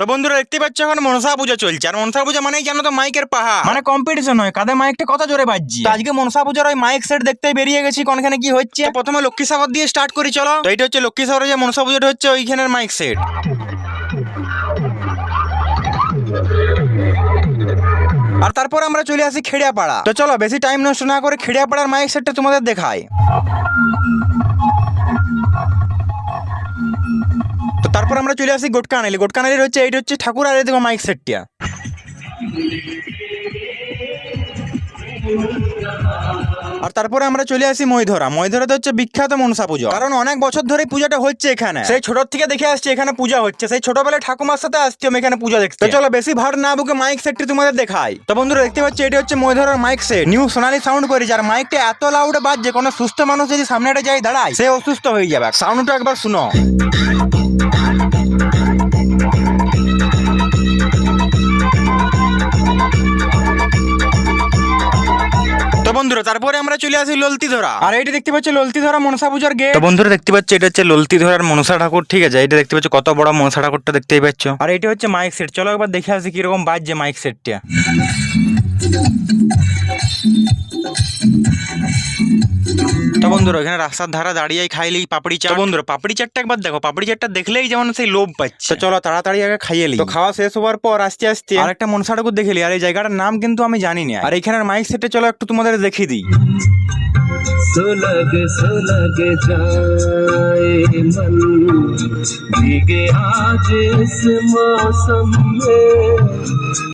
তো বন্ধুরা দেখতে পাচ্ছ এখন মনসা পূজা চলছে। আর মনসা পূজা মানেই জানো তো মাইকের পাহাড় মানে কম্পিটিশন হয় কাদের মাইকটা কত জোরে বাজছে। তো আজকে মনসা পূজার ওই মাইক সেট দেখতে বেরিয়ে গেছি কোনখানে কি হচ্ছে? প্রথমে লক্ষ্মী সাগর দিয়ে স্টার্ট করি চলো। তো এইটা হচ্ছে লক্ষ্মী সাগরে যে মনসা পূজাটা হচ্ছে ওইখানের মাইক সেট আর তারপর আমরা চলে আসি খেড়িয়াপাড়া। তো চলো বেশি টাইম নষ্ট না করে খেড়িয়াপাড়ার মাইক সেটটা তোমাদের দেখাই। তারপর আমরা চলে আসি গোটকানালি। গোটকানালির হচ্ছে, এইটা হচ্ছে ঠাকুর আর এই দেখো মাইক সেটটা আর তারপরে আমরা চলে আসি ময়ধরা ময়ধরাতে হচ্ছে বিখ্যাত মনসা পুজো। কারণ অনেক বছর ধরে পূজাটা হচ্ছে এখানে। সেই ছোট থেকে দেখে আসছি এখানে পূজা হচ্ছে। সেই ছোটবেলায় ঠাকুমার সাথে আসছি আমি এখানে পূজা দেখতে। চলো, বেশি ভার না বুকে মাইক সেটটি তোমাদের দেখাই। তো বন্ধুরা, দেখতে পাচ্ছি, এটা হচ্ছে ময়ধরার mic set. New Sonali sound করেছে আর মাইকটা এত লাউডে বাজছে, কোনো সুস্থ মানুষ যদি সামনেটা যাই দাঁড়ায়, সে অসুস্থ হয়ে যাবে। সাউন্ডটা একবার শুনো। বন্ধুরা তারপরে আমরা চলে আসি ললতি ধরা। আর এইটা দেখতে পাচ্ছি ললতি ধরা মনসা পূজার গেট তো বন্ধুরা দেখতে পাচ্ছি এটা হচ্ছে ললতি ধরার মনসা ঠাকুর ঠিক আছে? এটা দেখতে পাচ্ছ কত বড় মনসা ঠাকুরটা দেখতেই পাচ্ছ। আর এটা হচ্ছে মাইক সেট চলো একবার দেখে আসি কীরকম বাজছে মাইক সেটটা বন্ধুরা এখানে রাস্তার ধারা দাঁড়িয়ে খাইলেই পাপড়ি চাট তো বন্ধুরা পাপড়ি চাটটা একবার দেখো পাপড়ি চাটটা দেখলেই যেমন সেই লোভ পাচ্ছে তো চলো তাড়াতাড়ি আগে খাইয়ে নি তো খাওয়া শেষ হওয়ার পর আস্তে আস্তে আর একটা মনসা ঠাকুর দেখে নি। আর এই জায়গাটার নাম কিন্তু আমি জানি না আর এখানের মাইক সেটে চলো একটু তোমাদের দেখিয়ে দিই सुलग सुलग जाए मन भीगे आज इस मौसम में